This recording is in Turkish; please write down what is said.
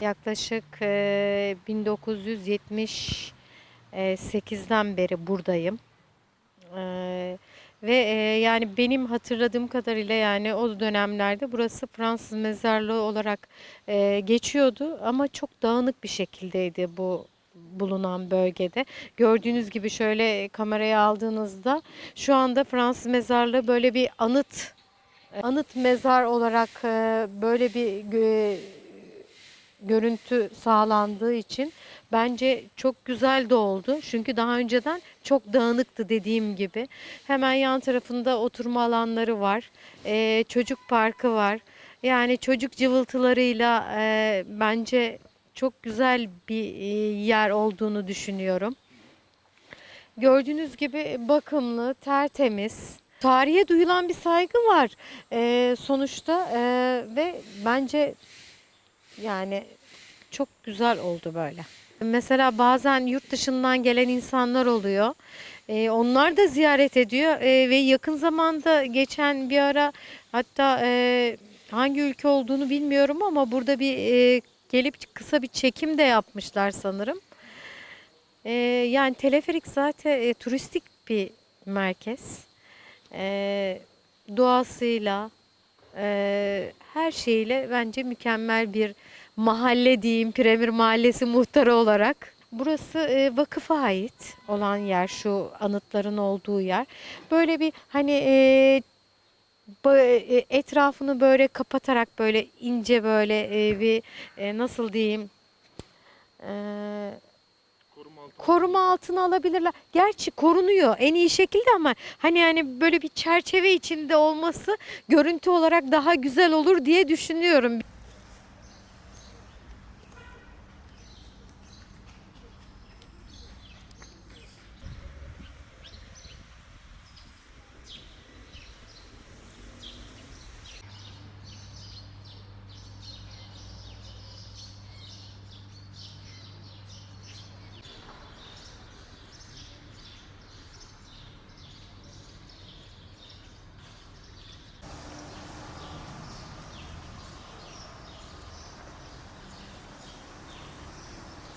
Yaklaşık e, 1978'den beri buradayım. Ve yani benim hatırladığım kadarıyla yani o dönemlerde burası Fransız mezarlığı olarak geçiyordu ama çok dağınık bir şekildeydi bu bulunan bölgede. Gördüğünüz gibi şöyle kameraya aldığınızda şu anda Fransız mezarlığı böyle bir anıt anıt mezar olarak böyle bir görüntü sağlandığı için bence çok güzel de oldu. Çünkü daha önceden çok dağınıktı dediğim gibi. Hemen yan tarafında oturma alanları var. Ee, çocuk parkı var. Yani çocuk cıvıltılarıyla e, bence çok güzel bir e, yer olduğunu düşünüyorum. Gördüğünüz gibi bakımlı, tertemiz. Tarihe duyulan bir saygı var Ee, sonuçta ee, ve bence yani çok güzel oldu böyle. Mesela bazen yurt dışından gelen insanlar oluyor. Ee, onlar da ziyaret ediyor Ee, ve yakın zamanda geçen bir ara hatta ee, hangi ülke olduğunu bilmiyorum ama burada bir ee, gelip kısa bir çekim de yapmışlar sanırım. Ee, yani teleferik zaten e, turistik bir merkez. Ee, doğasıyla, e, her şeyle bence mükemmel bir mahalle diyeyim, Premier Mahallesi muhtarı olarak. Burası e, vakıfa ait olan yer, şu anıtların olduğu yer. Böyle bir hani e, e, etrafını böyle kapatarak böyle ince böyle e, bir e, nasıl diyeyim e, koruma altına alabilirler. Gerçi korunuyor en iyi şekilde ama hani yani böyle bir çerçeve içinde olması görüntü olarak daha güzel olur diye düşünüyorum.